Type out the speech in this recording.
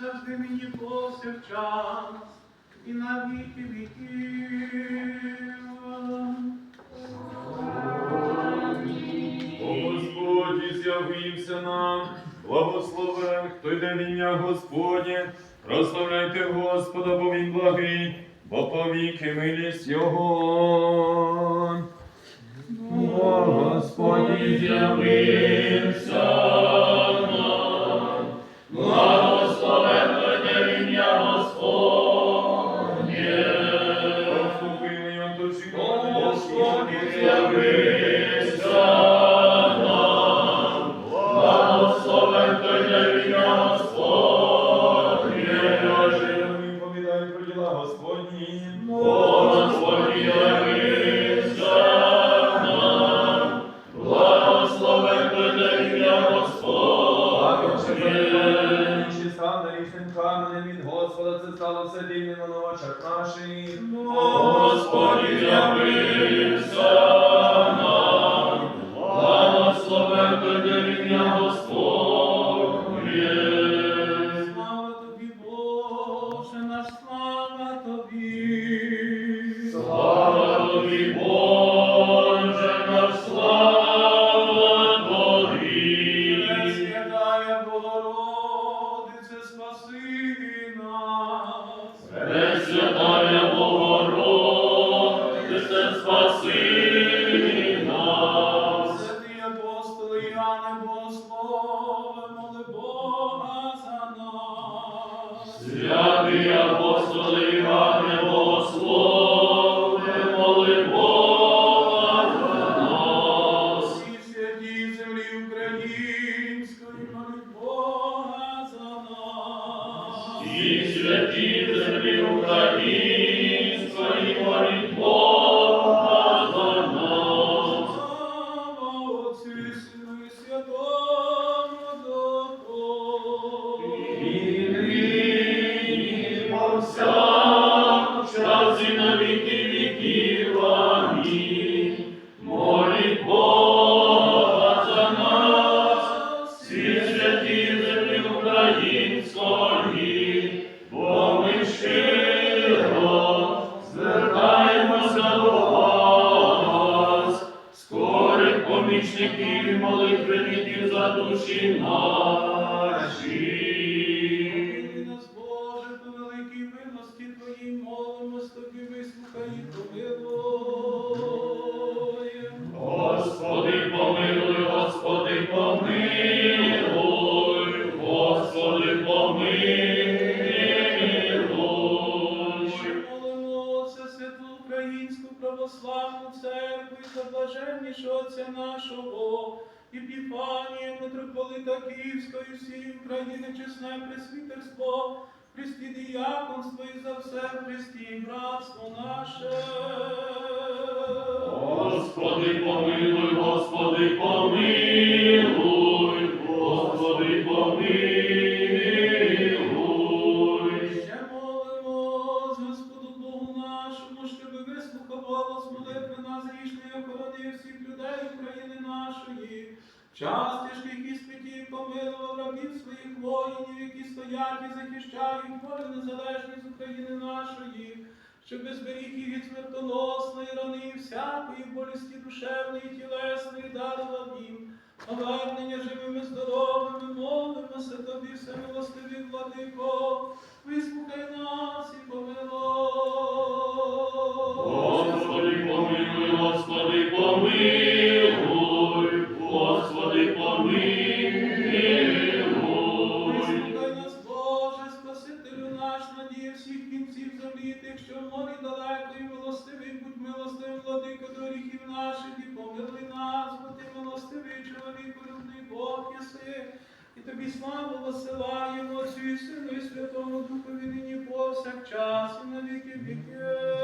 завжди мені повсякчас, і на віки віків. О Господі з'явився нам, благословен, хто йде в ім'я Господнє, прославляйте Господа, бо він благий, бо повіки милість Його. О Господі з'явився з'явився Господа, це стало все дивним на очах наших. Господі з'явився нам, благословен для ім'я Господнє. Слава тобі, Боже, наш слава тобі. Слава тобі, Боже, наш слава тобі. Пресвятая Богородице, спаси Святий апостол Іване Богослове, моли Бога за нас. Всі святі землі української, моли Бога за нас. І святі землі української, української, бо ми звертаємося до вас, скорих помічників і за душі наші. Українську православну церкву і за блаженнішого Отця нашого, і Піфанія, митрополита Київської всієї України, чесне пресвітерство, Христі діяконство і за все Христі братство наше. Господи, помилуй, Час тяжких іспитів помилував рабів своїх воїнів, які стоять і захищають волю незалежність України нашої, щоб зберіг їх від смертоносної рани всякої болісті душевної і тілесної дарував їм. Повернення живими здоровими, молимося тобі, всемилостивий владико, вислухай нас всіх кінців землі, тих, що в морі далеко і милостивий, будь милостивий, владико до гріхів наших, і помилуй нас, бо ти милостивий чоловік, любний Бог єси. І тобі славу посилаємо, Отцю і Сину, і Святому Духові нині повсякчас, і на віки віки.